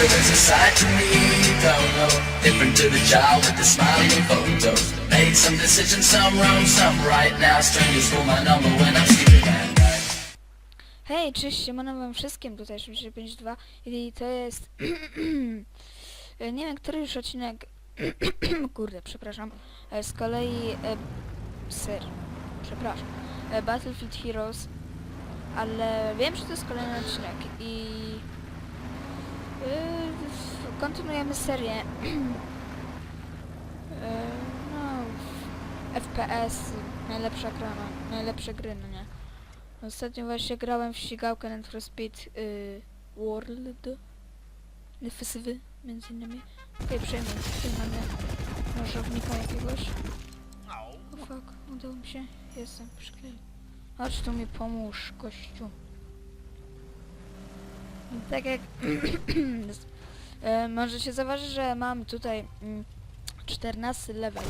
there is a side to me you don't know. Different to the child with the smiling photos. Made some decisions, some wrong, some right. Now strangers call my number when I'm sleeping at. Hej, cześć, siemano wam wszystkim, tutaj 852 i to jest... nie wiem, który już odcinek... Kurde, przepraszam. E, Z kolei... E, ser... Przepraszam. E, Battlefield Heroes. Ale wiem, że to jest kolejny odcinek i... W- kontynuujemy serię. e, no... FPS, najlepsza gra, no, najlepsze gry, no nie? Ostatnio właśnie grałem w ścigałkę Need for Speed y, World. FSW między innymi. Okej, przejmuj. Tutaj mamy nożownika jakiegoś. O fuck, udało mi się. Jestem, przykleję. Chodź tu mi pomóż, gościu. Tak jak... e, możecie zauważyć, że mam tutaj mm, 14 level.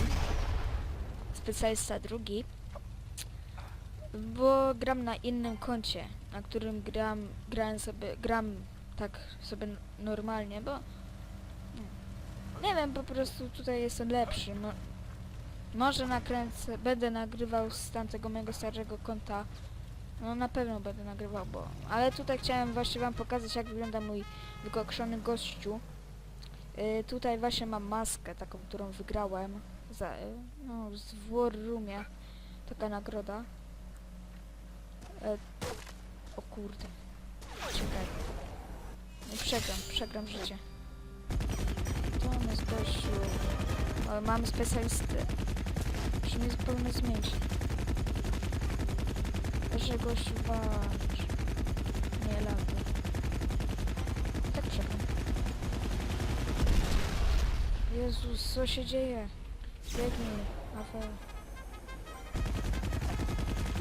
Specjalista drugi bo gram na innym koncie, na którym gram, grałem sobie, gram tak sobie normalnie, bo mm, nie wiem, po prostu tutaj jestem lepszy. Mo może nakręcę, będę nagrywał z tamtego mojego starego konta. No na pewno będę nagrywał, bo... Ale tutaj chciałem właśnie wam pokazać, jak wygląda mój wykokszony gościu. Yy, tutaj właśnie mam maskę, taką, którą wygrałem. Za, y, no, w War Roomie. Taka nagroda. E, o kurde. Czekaj. Nie przegram, przegram życie. To on jest gościu. O, mamy specjalistę. Mnie zupełnie zmienić. Że gościu walcz. Nie lata. Tak przegram. Jezus, co się dzieje? Biegnij, Paweł.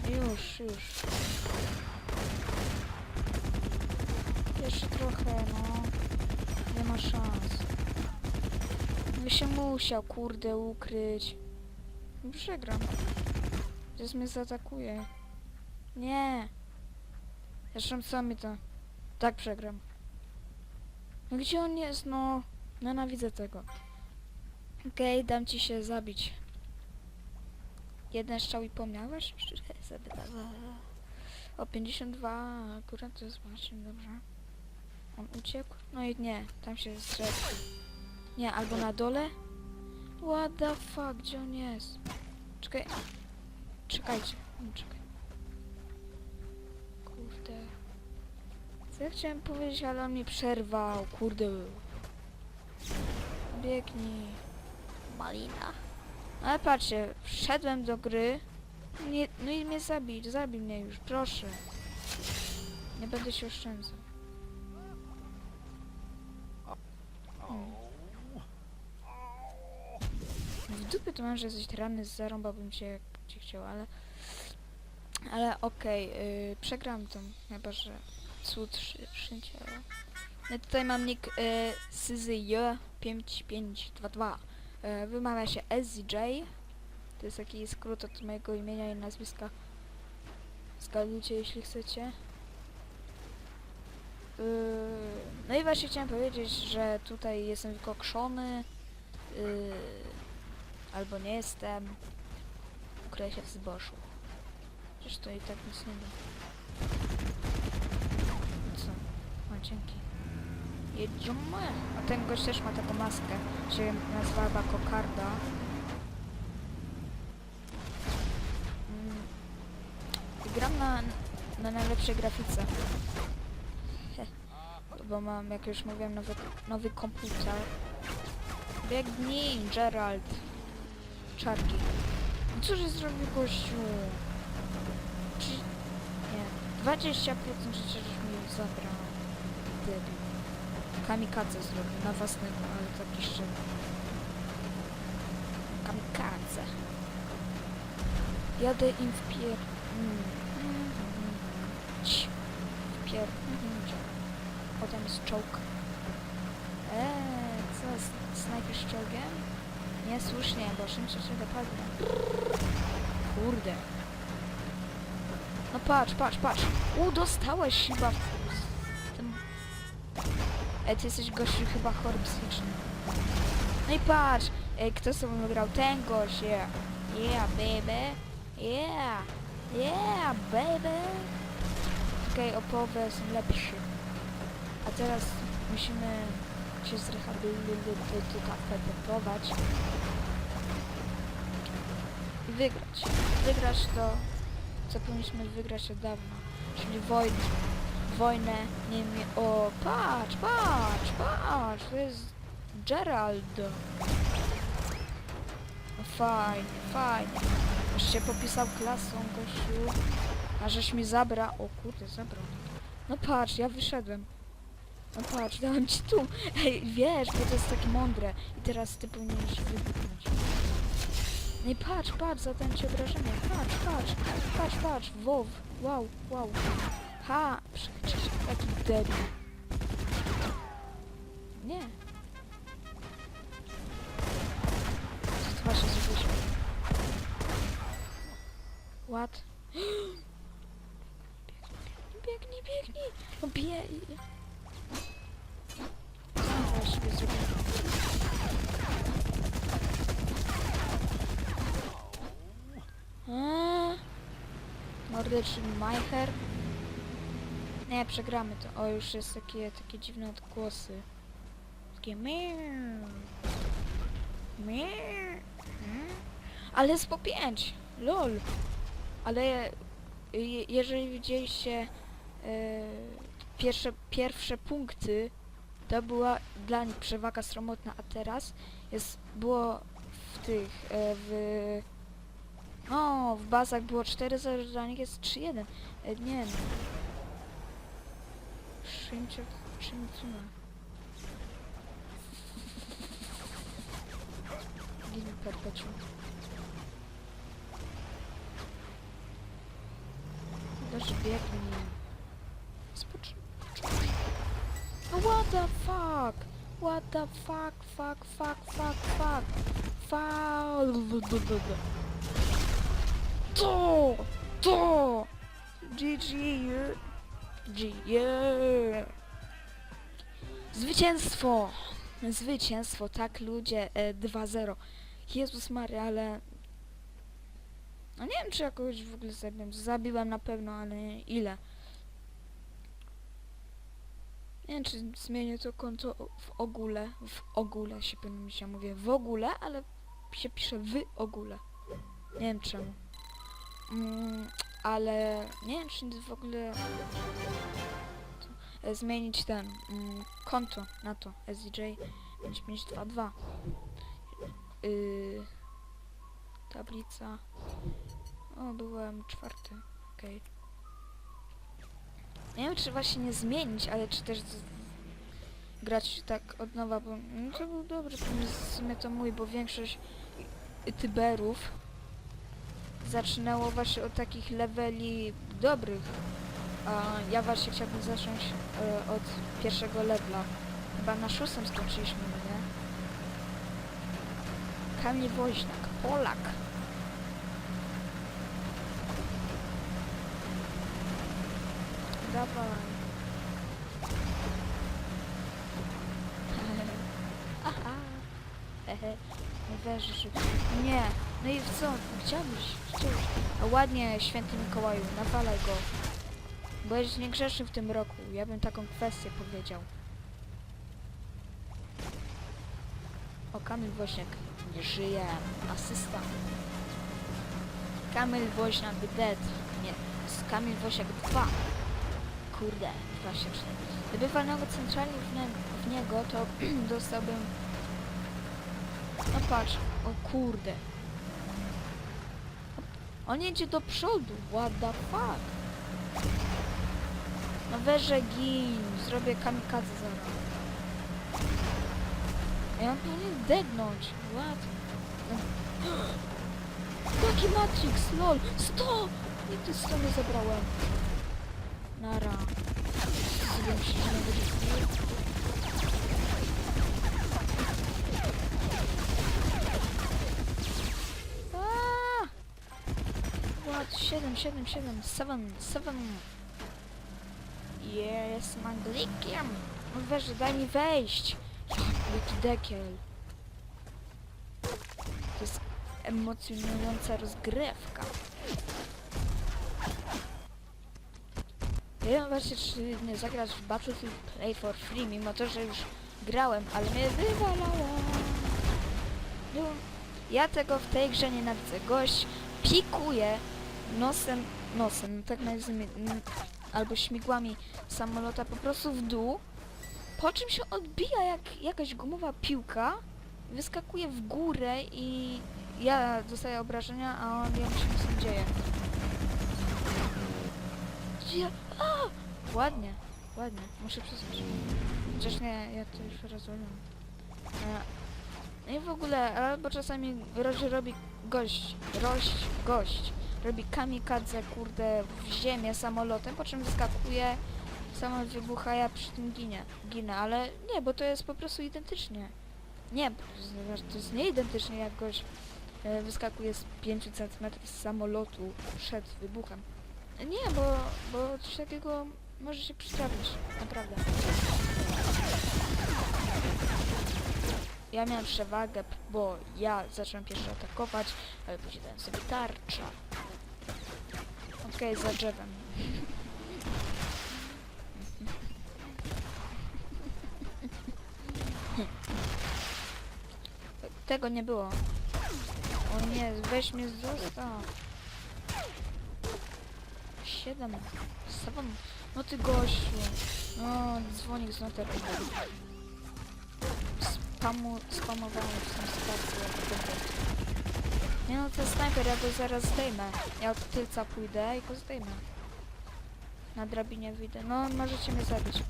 Już, już. Jeszcze trochę, no. Nie ma szans. By się musiał, kurde, ukryć. Przegram. Teraz mnie zaatakuje. Nie. Zresztą co mi to? Tak przegram. No gdzie on jest, no? Nienawidzę tego. Okej, dam ci się zabić. Jeden strzał i pomniałeś? O 52, akurat to jest właśnie dobrze. On uciekł? No i nie, tam się zrzekł. Nie, albo na dole? What the fuck, gdzie on jest? Czekaj. Czekajcie, no, czekaj. Kurde. Co ja chciałem powiedzieć, ale on mi przerwał, kurde. Biegnij. Malina. Ale patrzcie, wszedłem do gry. Nie, no i mnie zabić, zabij mnie już, proszę. Nie będę się oszczędzał. W dupie to mam, że jesteś ranny, zarąbałbym cię jak cię chciał, ale... Ale okej, yy, przegram tą, chyba że cud szyncie. No tutaj mam nick yy, Syzyj5522. E, Wymawia się SJ. To jest taki skrót od mojego imienia i nazwiska. Zgadujcie, jeśli chcecie. Yy, No i właśnie chciałem powiedzieć, że tutaj jestem wykokszony. Yy, Albo nie jestem. Ukryję się w zboszu. Przecież to i tak nic nie da. No Co? O, dzięki. Jedziemy. A ten gość też ma taką maskę. Się nazywa chyba kokarda. Mm. Gram na, na najlepszej grafice. Bo mam, jak już mówiłem, nowy, nowy komputer. Biegnij, Gerald. Czarki. No Cóż zrobił gościu? Czy... Nie. 20% życia żeś mi zabrał. Debil. Kamikadze zrobił na własnego, ale taki szczerze. Kamikadze. Jadę im w pier... W pier... Potem jest czołg. Eee, co? Snajpisz czołgiem? Niesłusznie, bo szybciej cię dopadnę. Kurde. No patrz, patrz, patrz. U, dostałeś chyba Ej, ty jesteś gościu chyba psychicznie. No i patrz, ej, kto z tobą grał? Ten gość, yeah. Yeah, baby. Yeah. Yeah, baby. Okej, okay, opowe są lepsze. A teraz musimy się zrehabilitować i wygrać. Wygrać to, co powinniśmy wygrać od dawna, czyli wojnę. Wojnę, nie mi... O, patrz, patrz, patrz, to jest Gerald. No fajnie, fajnie. Już się popisał klasą, gościu. A żeś mi zabra... O kurde, zabrał. No patrz, ja wyszedłem. No patrz, dałem ci tu. Ej, wiesz, bo to jest takie mądre. I teraz ty powinieneś wybuchnąć. No i patrz, patrz, zadałem ci obrażenie. Patrz, patrz, patrz, patrz. Wow, wow, wow. Ha, przecież taki debil. Nie. Co ty właśnie zrobiłeś? What? Biegnij, biegnij! No biegnij! Właściwie zrobił? Eee, Mordeczny Majcher. Nie, przegramy to. O, już jest takie, takie dziwne odgłosy. Takie. Ale jest po 5. Lol. Ale je, jeżeli widzieliście e, pierwsze, pierwsze punkty, to była dla nich przewaga sromotna, a teraz jest, było w tych, e, w... O, w bazach było 4-0, dla nich jest 3-1. E, nie. Szymczek, Szymcuna. Gil perpetuum. Też biegnij. Spocz... No what the fuck? What the fuck, fuck, fuck, fuck, fuck? Fuck. To! To! GG, yeah. G, yeah. Zwycięstwo! Zwycięstwo, tak ludzie, e, 2-0. Jezus Maria, ale... No nie wiem, czy jakoś w ogóle zabiłem. Zabiłem na pewno, ale ile? Nie wiem, czy zmienię to konto w ogóle. W ogóle się pewnie się mówię w ogóle, ale się pisze w ogóle. Nie wiem czemu. Mm, ale nie wiem, czy w ogóle e, zmienić ten mm, konto na to SDJ 5522 yy, tablica. O, byłem czwarty, okej. Nie wiem, czy właśnie nie zmienić, ale czy też grać tak od nowa, bo no, to był dobry pomysł, w sumie to mój, bo większość tyberów zaczynało właśnie od takich leveli dobrych. A ja właśnie chciałbym zacząć e, od pierwszego levela. Chyba na szóstym skończyliśmy, no nie? Kamil Woźnak, Polak. Dawaj. Aha. Hehe. Że... Nie. No i co? Chciałbyś, chciałbyś. A ładnie, święty Mikołaju, nawalaj go. Byłeś niegrzeczny w tym roku. Ja bym taką kwestię powiedział. O, Kamil Woźniak nie żyje. Asysta. Kamil Woźniak dead. Nie, Kamil Woźniak 2. Kurde, 24. Gdyby walnęło centralnie w, nie w niego, to dostałbym... No patrz, o kurde. On jedzie do przodu, what the fuck? No weże gin, zrobię kamikadze zaraz. Ja mam powinien degnąć, what? Jaki Matrix, lol, 100! Nigdy 100 nie zabrałem. Nara. Myślę, że będzie wpływ. Aaa! What? 7, 7, 7, 7, 7. Yes, Anglikiem. No weź, daj mi wejść. Jaki dekiel. To jest emocjonująca rozgrywka. Ja wiem właśnie, czy nie zagrać w Battlefield Play for Free, mimo to, że już grałem, ale mnie wywalało. Ja tego w tej grze nienawidzę. Gość pikuje nosem, nosem, tak nazwijmy, albo śmigłami samolota po prostu w dół, po czym się odbija jak jakaś gumowa piłka, wyskakuje w górę i ja dostaję obrażenia, a on co się z dzieje. Ja, a! Ładnie, ładnie, muszę przyznać. Chociaż nie, ja to już rozumiem. E, I w ogóle, albo czasami Roż robi gość, rość, gość, robi kamikadze, kurde, w ziemię samolotem, po czym wyskakuje, samolot wybucha, ja przy tym ginie, ginę, ale nie, bo to jest po prostu identycznie. Nie, to jest- to jest nie identycznie jak gość e, wyskakuje z 5 cm z samolotu przed wybuchem. Nie, bo, bo coś takiego może się przytrafić, naprawdę. Ja miałem przewagę, bo ja zacząłem pierwszy atakować, ale później dałem sobie tarcza. Okej, za drzewem. Tego nie było. O nie, weź mnie zostaw. Siedem. Seven. No ty gościu. No, dzwonik z noteru. Spamu, spamowałem w tym starcie. Nie no, to jest snajper, ja go zaraz zdejmę. Ja od tylca pójdę i go zdejmę. Na drabinie wyjdę. No, możecie mnie zabić.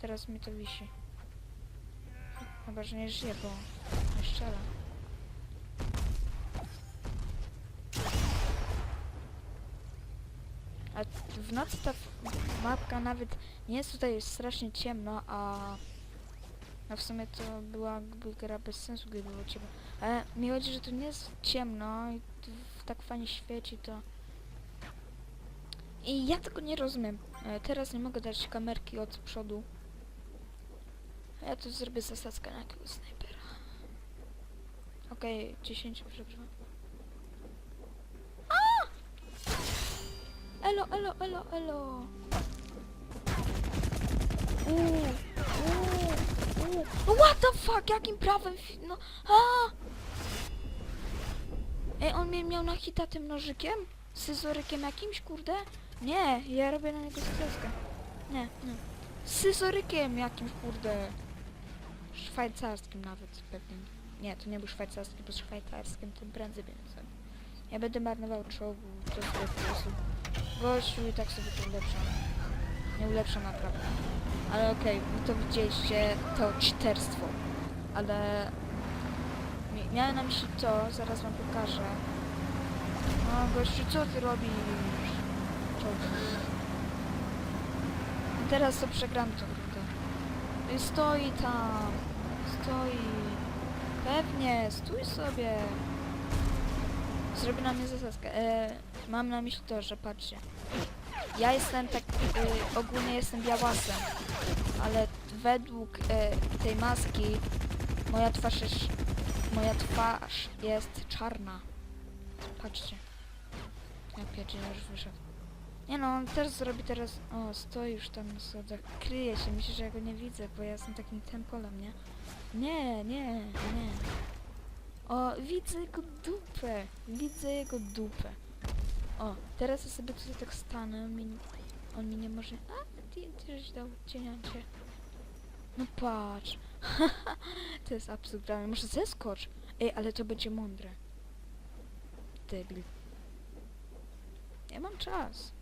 Teraz mi to wisi. Chyba, że nie żyje, bo nie. A w nocy ta mapka nawet nie jest tutaj strasznie ciemno, a, a w sumie to byłaby gra bez sensu, gdyby było ciemno. Ale mi chodzi, że tu nie jest ciemno i tak fajnie świeci to... I ja tego nie rozumiem. E, teraz nie mogę dać kamerki od przodu. Ja tu zrobię zasadzkę na jakiegoś snajpera. Okej, 10 przepraszam. Elo, elo, elo, elo. Uuu, uuu, uuu. No what the fuck, jakim prawem? No, a! Ej, on mnie miał na hita tym nożykiem? Scyzorykiem jakimś, kurde? Nie, ja robię na niego skreskę. Nie, nie. Scyzorykiem jakimś, kurde. Szwajcarskim nawet, pewnie. Nie, to nie był szwajcarski, bo szwajcarskim tym prędzej więcej. Ja będę marnował czołgu, to jest sposób. Gościu i tak sobie to ulepszam. Nie ulepszam naprawdę. Ale okej, wy to widzieliście, to czterstwo. Ale... mi- Miałem na myśli to, zaraz wam pokażę. No gościu, co ty robisz? I teraz to przegram to rundę. Stoi tam. Stoi. Pewnie, stój sobie. Zrobi na mnie zasadzkę. E, mam na myśli to, że patrzcie. Ja jestem tak, e, ogólnie jestem białasem, ale według e, tej maski moja twarz jest, moja twarz jest czarna. Patrzcie. Ja pierdzielę, już wyszedł. Nie no, on też zrobi teraz... O, stoi już tam na. Kryje się, myślę, że ja go nie widzę, bo ja jestem takim tempolem, nie? Nie, nie, nie. O, widzę jego dupę. Widzę jego dupę. O, teraz ja sobie tutaj tak stanę. On mi, on mi nie może... A, ty też dał cienięcie. No patrz. To jest absurd. ale Może zeskocz. Ej, ale to będzie mądre. Debil. Ja mam czas.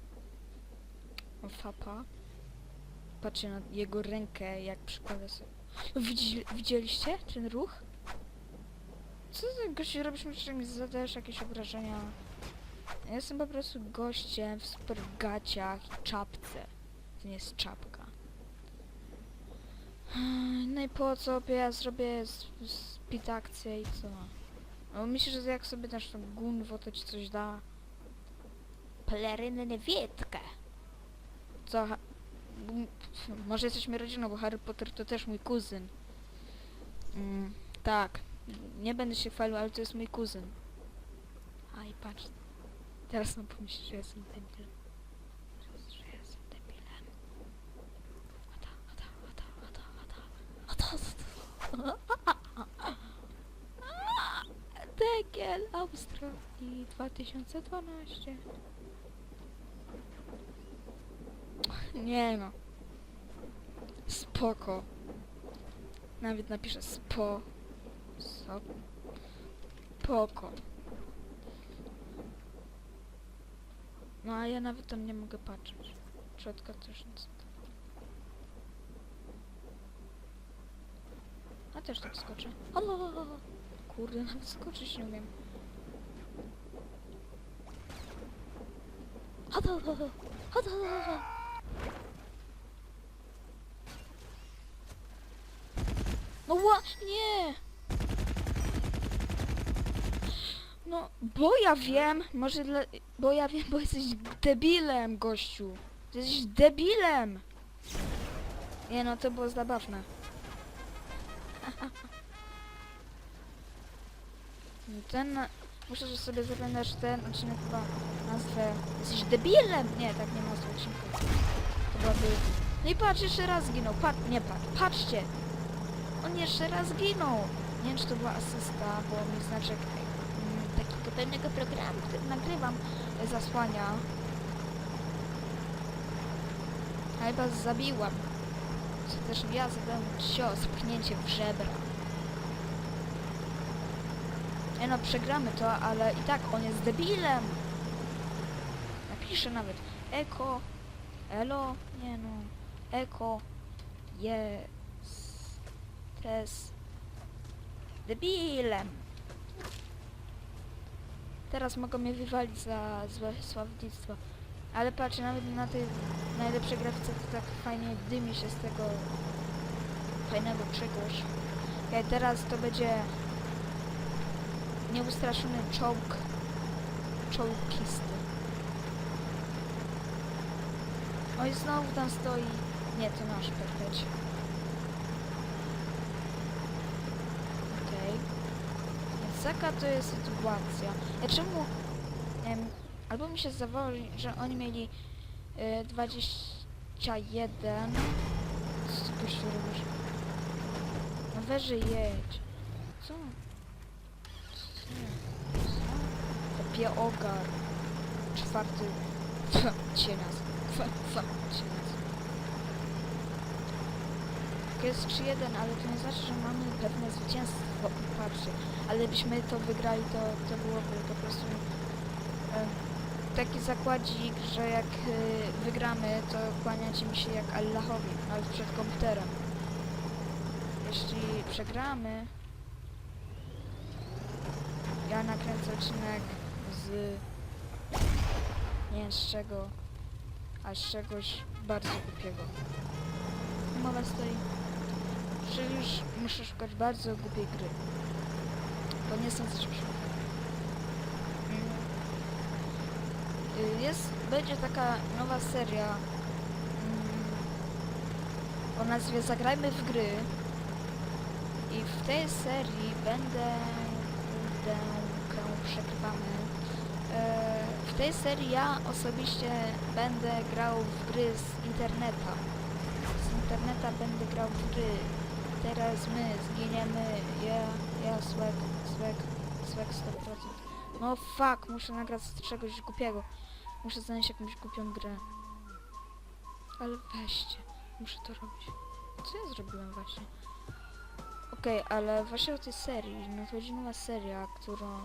O, fapa. Patrzcie na jego rękę, jak przykłada sobie. Widzi, widzieliście ten ruch? Co ty gościu robisz, że mi zadajesz jakieś obrażenia? Ja jestem po prostu gościem w super gaciach i czapce. To nie jest czapka. No i po co ja zrobię pit akcję i co? No myślisz, że jak sobie dasz tą gunwo, to ci coś da? Pelerynę wietkę. Co? może jesteśmy rodziną, bo Harry Potter to też mój kuzyn. Mm, tak. Nie będę się chwalił, ale to jest mój kuzyn. A i patrz. Teraz on pomyśli, że jestem debilem. Degiel Australii 2012. Nie no. Spoko. Nawet napiszę spo. So. Poko. No a ja nawet tam nie mogę patrzeć. Środka też nic. Też tak skoczę. Halo! Kurde, nawet skoczyć nie umiem. Halo! No ła... Nie! No, bo ja wiem, może dla... Bo ja wiem, bo jesteś debilem, gościu. Jesteś debilem! Nie no, to było zabawne. Ten... na- Muszę że sobie zapamiętać ten odcinek chyba nazwę... Jesteś debilem! Nie, tak nie nazwę odcinka. To byłaby... No i patrz, jeszcze raz zginął. Patrz, nie patrz, patrzcie! On jeszcze raz zginął! Nie wiem, czy to była asysta, bo mi znaczek mm, takiego pewnego programu, który nagrywam, zasłania. Chyba zabiłam. Też zadałem cios, pchnięcie w żebra. Nie no, przegramy to, ale i tak on jest debilem. Napiszę nawet Eko, Elo, nie no, Eko, jest, tes, debilem. Teraz mogą mnie wywalić za złe sławnictwo. Ale patrz, nawet na tej najlepszej grafice to tak fajnie dymi się z tego fajnego czegoś. Okay, teraz to będzie nieustraszony czołg czołkisty. Oj, znowu tam stoi. Nie, to nasz perfekt. Okej. Więc taka to jest sytuacja. Ja czemu... Wiem, albo mi się zdawało, że oni mieli y, 21. Co ty gościu robisz? No weże jedź. Co? Co? Kopie ogar. Czwarty. Cienias. Cienias. Jest 3-1, ale to nie znaczy, że mamy pewne zwycięstwo. Patrzcie, ale byśmy to wygrali, to, to byłoby po prostu em, taki zakładzik, że jak y, wygramy, to kłaniacie mi się jak Allahowi, nawet przed komputerem. Jeśli przegramy, ja nakręcę odcinek z nie z czego, a z czegoś bardzo głupiego. Mowa stoi, że już muszę szukać bardzo głupiej gry. Bo nie sądzę, że przyjdę. Mm. Y, Jest, będzie taka nowa seria mm, o nazwie Zagrajmy w gry. I w tej serii będę kurde, przegrywamy. E, w tej serii ja osobiście będę grał w gry z interneta. Z interneta będę grał w gry. Teraz my zginiemy ja, ja, swag, swag, swag 100% no fuck, muszę nagrać czegoś głupiego muszę znaleźć jakąś głupią grę ale weźcie, muszę to robić co ja zrobiłem właśnie? Okej, ale właśnie o tej serii, nadchodzi nowa seria, którą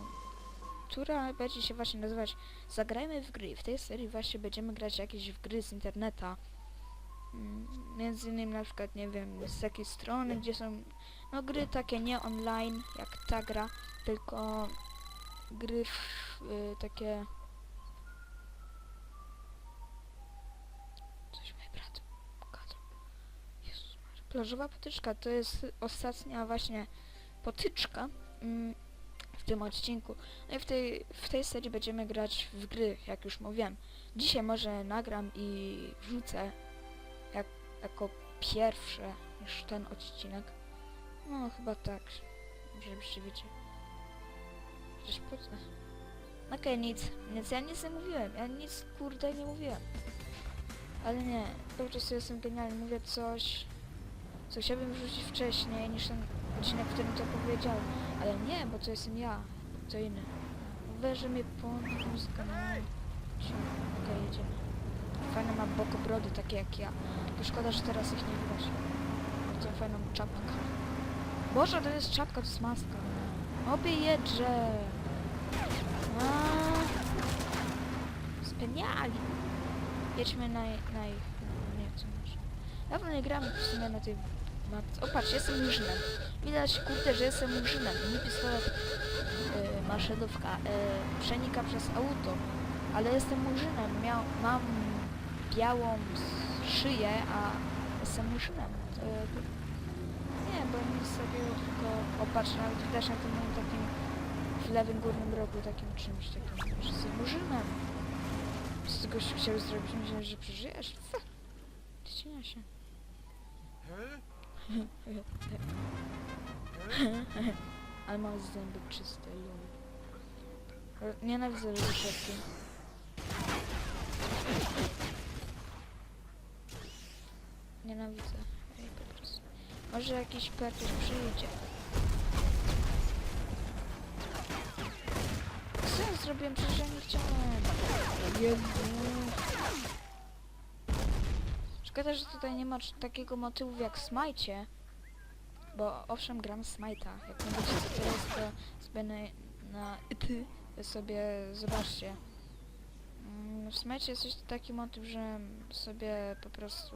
która będzie się właśnie nazywać Zagrajmy w gry. W tej serii właśnie będziemy grać jakieś w gry z interneta. Mm, Między innymi na przykład, nie wiem, z jakiej strony, gdzie są no gry takie nie online, jak ta gra, tylko gry w, y, takie... Plażowa potyczka to jest ostatnia właśnie potyczka. Mm, w tym odcinku. No i w tej, w tej serii będziemy grać w gry, jak już mówiłem. Dzisiaj może nagram i wrzucę, jak jako pierwsze niż ten odcinek. No chyba tak, żebyście wiecie. Przecież po co? Okej, nic, nic, ja nic nie mówiłem, ja nic kurde nie mówiłem. Ale nie, po prostu jestem genialny, mówię coś, co chciałbym wrzucić wcześniej niż ten odcinek, w którym to powiedziałem. Ale nie, bo to jestem ja, to inny. Weże mnie po muzykę, no. Okej, jedziemy. Fajne ma bokobrody, takie jak ja. To szkoda, że teraz ich nie widać. Bardzo fajną czapkę. Boże, to jest czapka, to jest maska. Obie jedże. A. Wspaniali. Jedźmy na, na ich... Nie, co masz. Dawno nie gramy w sumie na tej mapce. O, patrz, jestem murzynem. Widać, kurde, że jestem murzynem. Nie pistolet, y, maszynówka, y, przenika przez auto. Ale jestem murzynem. Miał, mam białą szyję, a jestem murzynem. To, nie, bo mi sobie tylko... O, patrz, nawet widać na tym moim takim w lewym górnym rogu takim czymś takim, że jestem murzynem. Z tego chciał zrobić, myślałem, że przeżyjesz. Fa. Ścienia się. Ale mam zęby czyste, lol. Nienawidzę ryszewki. Nienawidzę. Ej, po prostu. Może jakiś kartusz przyjdzie. Co ja zrobiłem? Przecież ja nie chciałem. Jezu. Szkoda, że tutaj nie ma takiego motywu jak Smajcie. Bo owszem, gram Smite'a. Jak nie wiecie co to jest, to sobie na, ty sobie zobaczcie. Mm, W Smite jest coś taki motyw, że sobie po prostu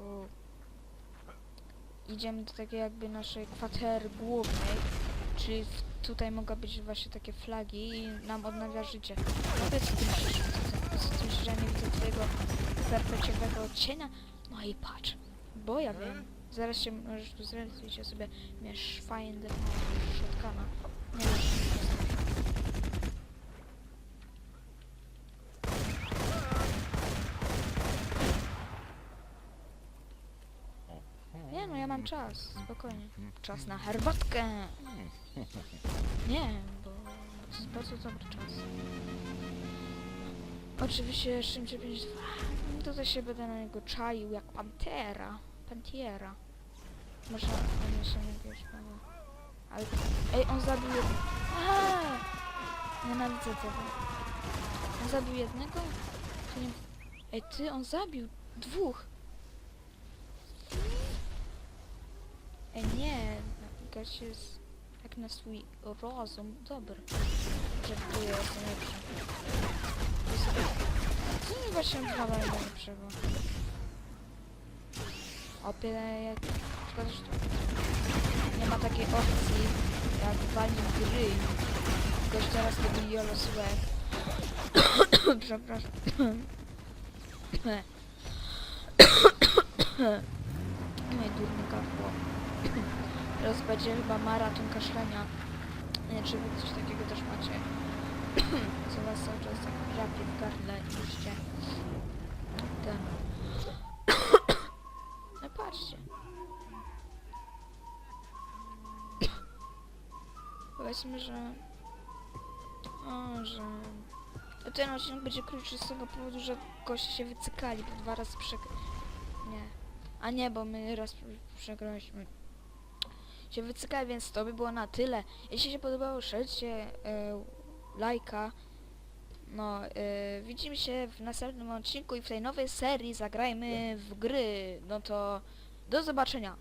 idziemy do takiej jakby naszej kwatery głównej, czyli tutaj mogą być właśnie takie flagi i nam odnawia życie. Powiedz ty że nie widzę twojego perpeciowego odcienia? No i patrz, bo ja wiem. Zaraz się możesz tu zrealizować, ja sobie miesz find shotguna. Nie Nie no, ja mam czas, spokojnie. Czas na herbatkę. Nie, bo bardzo dobry czas. Oczywiście szybciej 52. Tutaj się będę na niego czaił jak pantera. Pantiera. Może on się nie wiesz, ale... Ej, on zabił jednego. Nienawidzę tego. On zabił jednego? Nie... Ej, ty, on zabił dwóch. Ej, nie. Gość jest jak na swój rozum dobry. Że tu jest. Co mi właśnie odwala najlepszego? Opie, jak... Szkoda, że nie ma takiej opcji jak wali gry. Gość teraz robi Yolo Swag. Przepraszam. Moje durne gardło. Teraz będzie chyba maraton kaszlenia. Nie czy wy coś takiego też macie. Co was cały czas tak drapie w gardle i ten... No patrzcie. Powiedzmy, że... O, że... Ten odcinek będzie krótszy z tego powodu, że goście się wycykali, bo dwa razy przek... Nie. A nie, bo my raz przegraliśmy. Się wycykali, więc to by było na tyle. Jeśli się podobało, szedźcie e, lajka. No, e, widzimy się w następnym odcinku i w tej nowej serii zagrajmy w gry. No to do zobaczenia.